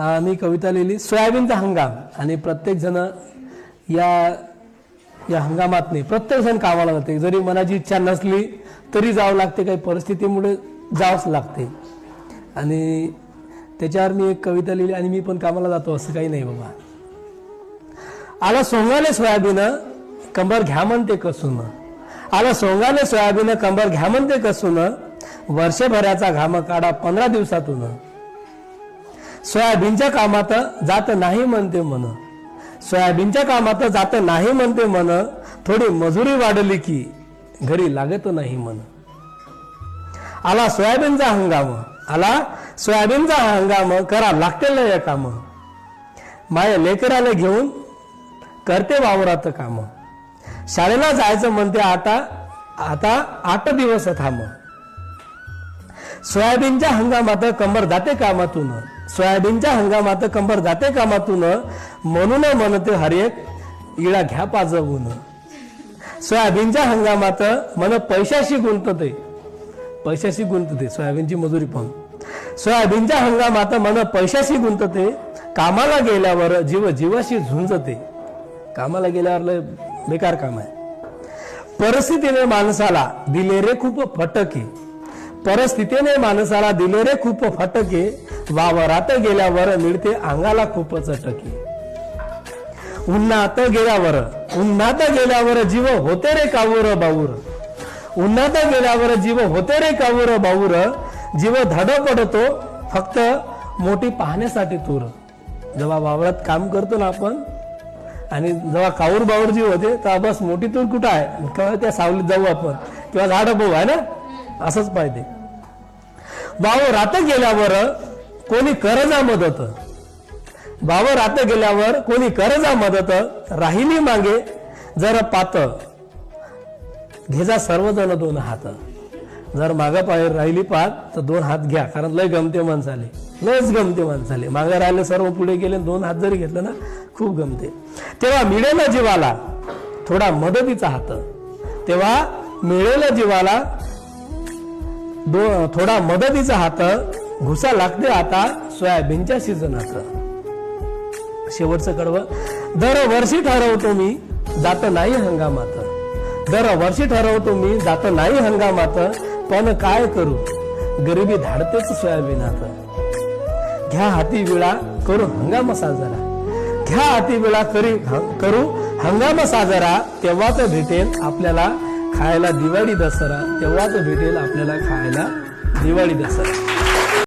मी कविता लिहिली. सोयाबीनचा हंगाम. आणि प्रत्येक जण या या हंगामात नाही प्रत्येक जण कामाला जाते. जरी मनाची इच्छा नसली तरी जावं लागते. काही परिस्थितीमुळे जावंच लागते. आणि त्याच्यावर मी एक कविता लिहिली आणि मी पण कामाला जातो. असं काही नाही बाबा. आला सोंगाले सोयाबीन कंबर घ्या म्हणते कसून. आला सोंगाले सोयाबीन कंबर घ्या म्हणते कसून. वर्षभराचा घाम काढा पंधरा दिवसातून. सोयाबीनच्या कामात जात नाही म्हणते मन सोयाबीनच्या कामात जात नाही म्हणते मन थोडी मजुरी वाढली की घरी लागत नाही मन आला सोयाबीनचा हंगाम. आला सोयाबीनचा हंगाम करा लागते लय काम. माया लेकराला घेऊन करते वावरात काम. शाळेला जायचं म्हणते आता आता आठ दिवस थांब. सोयाबीनच्या हंगामात कंबर जाते कामातून. सोयाबीनच्या हंगामात कंबर जाते कामातून म्हणून म्हणते हरेक इळा घ्या पाजवून. सोयाबीनच्या हंगामात मन पैशाशी गुंतते. पैशाशी गुंतते सोयाबीनची मजुरी पण. सोयाबीनच्या हंगामात मन पैशाशी गुंतते कामाला गेल्यावर जीव जीवाशी झुंजते. कामाला गेल्यावर लय बेकार काम आहे. परिस्थितीने माणसाला दिले रे खूप फटके. परिस्थितीने माणसाला दिले रे खूप फटके वावरात गेल्यावर मिळते अंगाला खूपच चटके उन्हात गेल्यावर उन्हात गेल्यावर जीव होते रे कावूर बाऊर. उन्हात गेल्यावर जीव होते रे कावूर बाऊर. जीव धड पडतो फक्त मोठी पाहण्यासाठी तूर. जेव्हा वावरात काम करतो ना आपण आणि जेव्हा काऊर बाऊर जीव होते तेव्हा बस मोठी तूर कुठं आहे? केव्हा त्या सावलीत जाऊ आपण. किंवा झाड बघू आहे ना? असंच पाहिजे. वावरात रात गेल्यावर कोणी करजा मदत. भाव रात गेल्यावर कोणी करजा मदत राहिली मागे जर पात घेजा सर्वजण दोन हात. जर मागं पायर राहिली पात तर दोन हात घ्या कारण लय गमते माणसाले. लयच गमते माणसाले. मागे राहिले सर्व पुढे गेले दोन हात जरी घेतलं ना खूप गमते. तेव्हा मिळेल जीवाला थोडा मदतीचा हात. तेव्हा मिळेल जीवाला दो थोडा मदतीचा हात. घुसा लागते आता सोयाबीनच्या सीझनात शेवटचं कडवं. दरवर्षी ठरवतो मी जात नाही हंगामात. दरवर्षी ठरवतो मी जात नाही हंगामात. पण काय करू? गरिबी धाडतेच सोयाबीनात. घ्या हाती विळा करू हंगाम साजरा. घ्या हाती विळा करी करू हंगाम साजरा. तेव्हाच भेटेल आपल्याला खायला दिवाळी दसरा. तेव्हाच भेटेल आपल्याला खायला दिवाळी दसरा.